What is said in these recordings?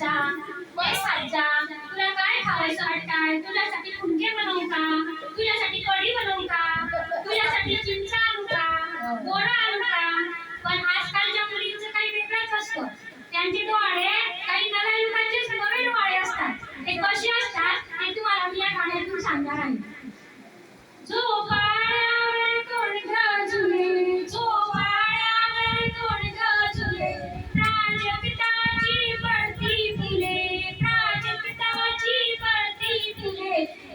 जा साज्जा वय जा तुला काय खावायचं वाटतंय तुझ्यासाठी फुंके बनवू का? तुझ्यासाठी कढी बनवू का? तुझ्यासाठी चिंचा आणू का? गोडा आणू का? पण आजकालच्या मुलींचं काही वेगळंच असतं. त्यांचे डोळे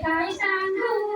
काय सांगू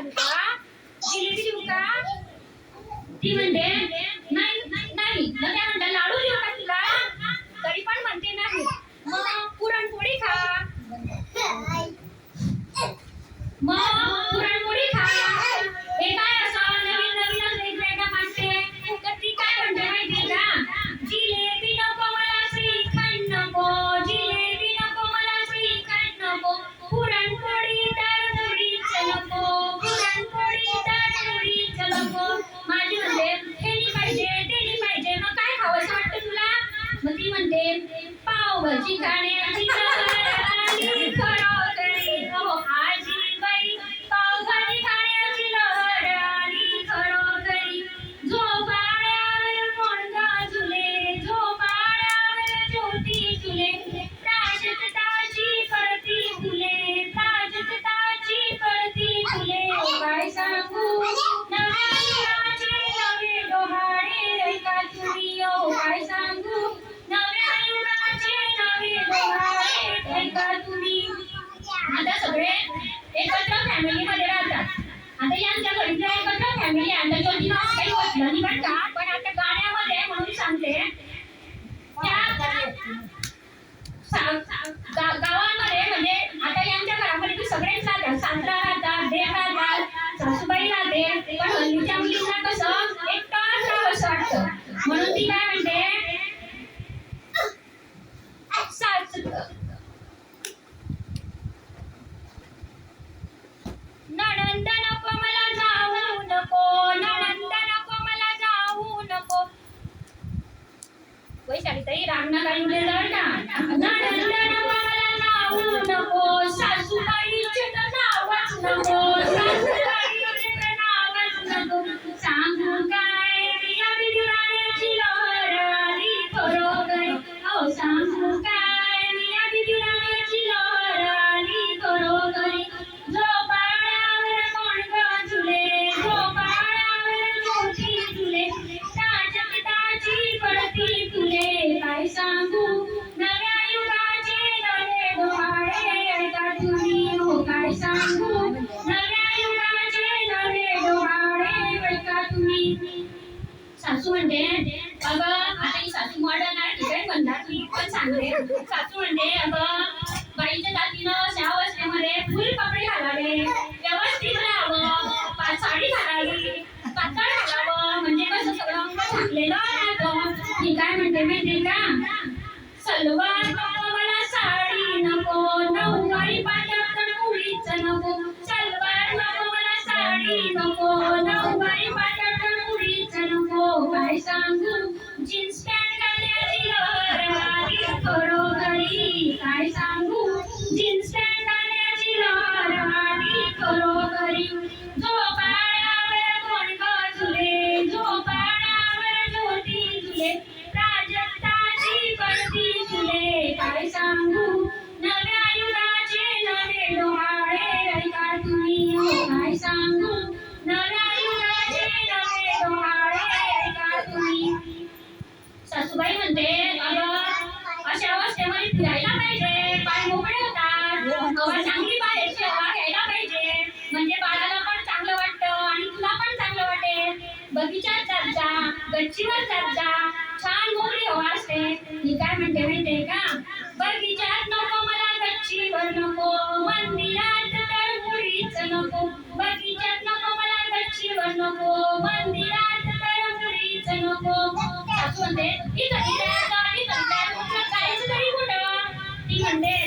आलू का जिलेबी झुमका जी मंडे ಕಾರಣ एकत्र फॅमिली आहे आता काही वाटलं नाही बरं का? पण आता गाण्यामध्ये म्हणून सांगते. गावांमध्ये म्हणजे आता यांच्या घरामध्ये तू सगळेच राहतात सासरा राहतात देव राहतात सासूबाई राहते पण हल्लीच्या मुलींना कसं एकटाच राहावंसं वाटतं. म्हणून ती काय म्हणते? అన్న టైం లేదా सासू म्हणते अगं आता ही सासू मॉडर्न आहे ठीक आहे म्हणतात मी पण सांगते सासू म्हणते अगं बाईच्या जातीनं ह्या अवस्थेमध्ये फुल कपडे घालावे व्यवस्थित राहावं साडी घालावी पातळ घालावं म्हणजे कसं सगळं अंग झाकलेलं राहतं. मी काय म्हणते माहिती का? सलवार 三路 गच्चीवर जात जा छान मोकळी हवा असते मी काय म्हणते माहितीये का बगीचात नको मला गच्चीवर नको मंदिरात तर मुळीच नको बगीचात नको मला गच्चीवर नको मंदिरात तर मुळीच नको सासू म्हणते इथं इथे इथं इथं जायचं तरी कुठं ती म्हणते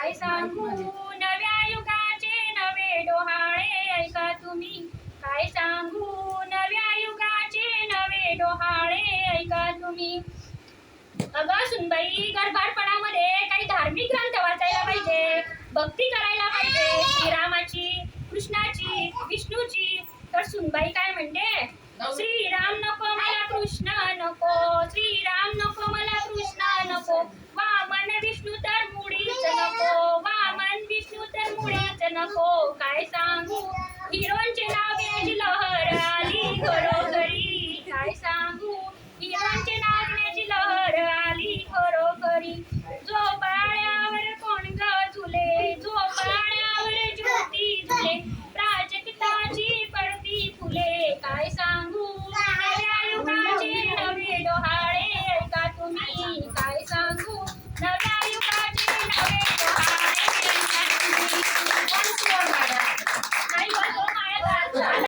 काय सांगू नव्या युगाचे नवे डोहाळे ऐका तुम्ही. काय सांगू नव्या युगाचे नवे डोहाळे ऐका तुम्ही. अगं सुनबाई गर्भारपणामध्ये काही धार्मिक ग्रंथ वाचायला पाहिजे भक्ती करायला पाहिजे श्रीरामाची कृष्णाची विष्णूची. तर सुनबाई काय म्हणते? श्रीराम नको मला कृष्ण नको श्रीराम नको मला कृष्ण नको.